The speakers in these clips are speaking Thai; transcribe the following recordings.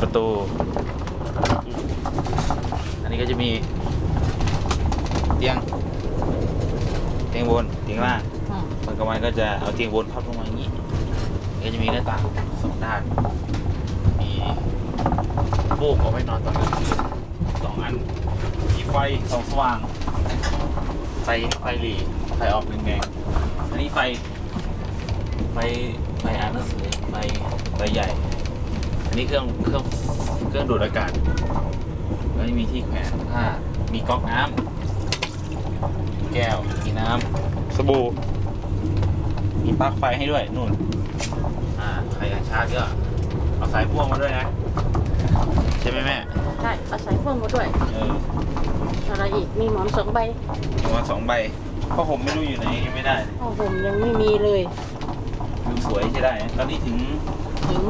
ประตู อันนี้ก็จะมีเตียง เตียงบน เตียงล่างคนกลางก็จะเอาเตียงบนพับลงมาอย่างนี้ ก็จะมีหน้าต่างสองด้าน มีโบกเอาไว้นอนตอนกลางคืนสองอัน มีไฟสองสว่าง ไฟไฟหลีไฟออกแดงๆอันนี้ไฟ ไฟ ไฟอ่านหนังสือ ไฟ ไฟใหญ่ นนี้เครื่องเครื่องเครื่องดูดอากาศแล้วนี่มีที่แขวนผ้ามีก๊อกน้ำแก้วมีน้ำสบู่มีปลั๊กไฟให้ด้วยนู่น อ่าใครอยากชาร์จก็เอาสายพ่วงมาด้วยนะ ใช่ไหมแม่ใช่อาศัยพ่วงมาด้วยเอออะไรอีกมีหมอนสองใบประมาณสองใบเพราะผมไม่รู้อยู่ไหนยังไม่ได้เลยโอ้ผมยังไม่มีเลยวิวสวยใช่ได้นะตอนนี้ถึงถึง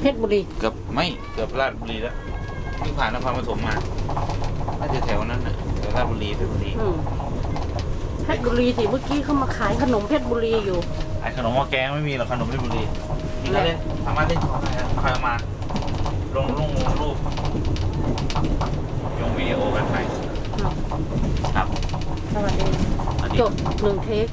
เพชรบุรีเกือบไม่เกือบราชบุรีแล้วเพิ่งผ่านนครปฐมมาน่าจะแถวนั้นน่ะแถวราชบุรีเพชรบุรีอืมเพชรบุรีสิเมื่อกี้เขามาขายขนมเพชรบุรีอยู่ไอ้ขนมหม้อแกงไม่มีหรอกขนมเพชรบุรีนี่ก็เล่นสามารถเล่นของได้นะใครเอามาลงลงลงรูปลงวิดีโอกันไปอืมครับสวัสดีอันนี้จบหนึ่งเทค